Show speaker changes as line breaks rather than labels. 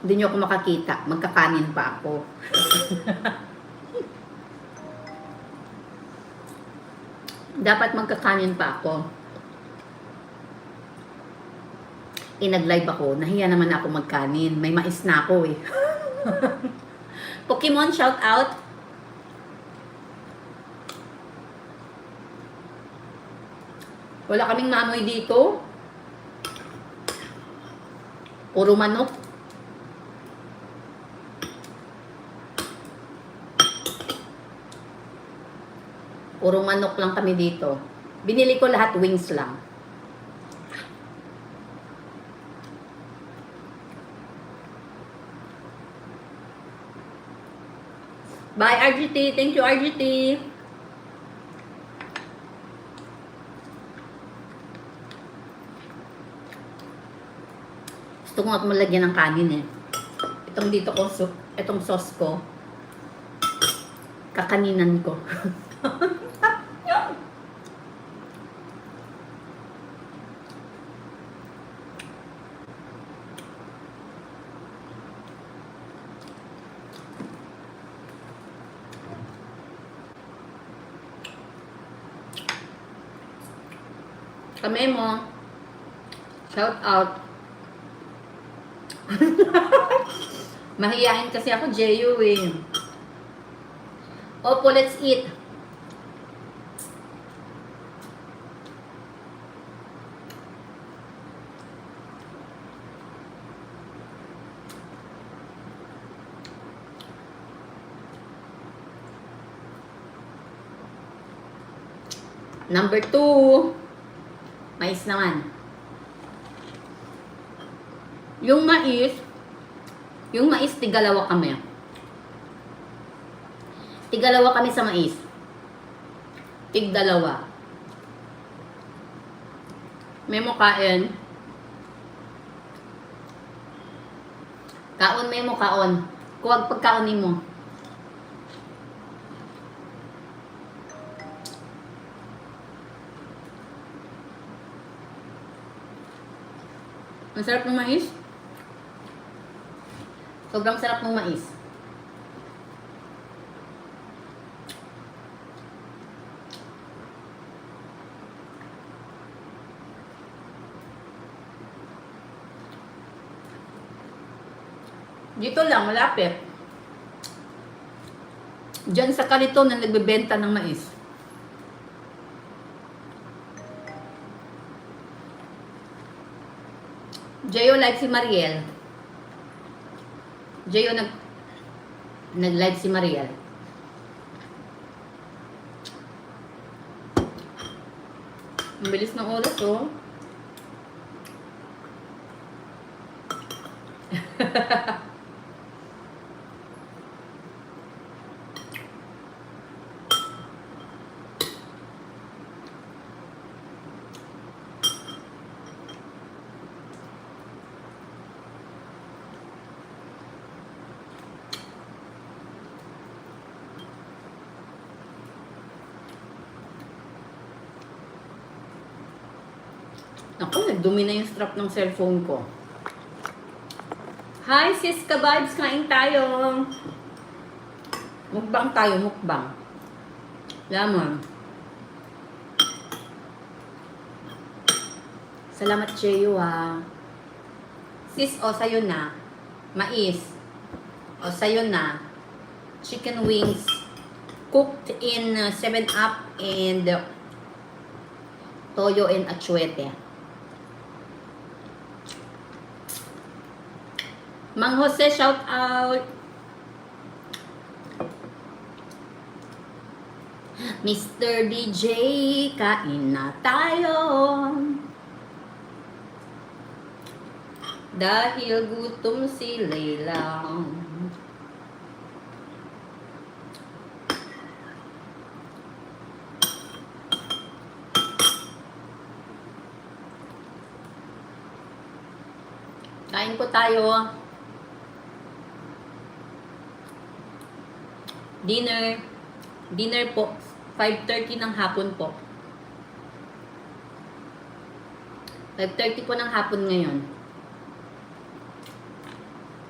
Hindi nyo ako makakita. Magkakanin pa ako. Dapat magkakanin pa ako. Eh, nag-live ako. Nahiya naman ako magkanin. May mais na ako eh. Pokemon shout out. Wala kaming mamoy dito. Puro manok. Puro manok lang kami dito. Binili ko lahat wings lang. Bye RGT. Thank you RGT. Gusto ko nga malagyan ng kanin eh. Itong dito ko, itong sauce ko, kakaninan ko. Kami mo, shout out. Mahihain kasi ako, Jeyo eh. Opo, let's eat. Number two, mais naman. Yung mais, yung mais, tigalawa kami. Tigalawa kami sa mais. Tigdalawa. May mo kain. Kaon may mo kaon. Kuwag pagkaonin mo. Ang sarap ng mais. Sobrang sarap ng mais. Dito lang, malapit. Diyan sa kalito na nagbebenta ng mais. Jayo live si Mariel. Jayo nag nag-live si Mariel. Ang bilis ng oras, oh. Ako, nagdumi na yung strap ng cellphone ko. Hi, sis ka vibes, kain tayo. Mukbang tayo, mukbang. Lamon. Salamat, Cheyo, ha. Sis, o, sa'yo na. Mais. O, sa'yo na. Chicken wings. Cooked in 7-Up and uh, toyo and atsuete. Mang Jose, shout out. Mr. DJ, kain na tayo. Dahil gutom si Leila. Kain po tayo. Dinner. Dinner po. 5.30 ng hapon po. 5.30 po ng hapon ngayon.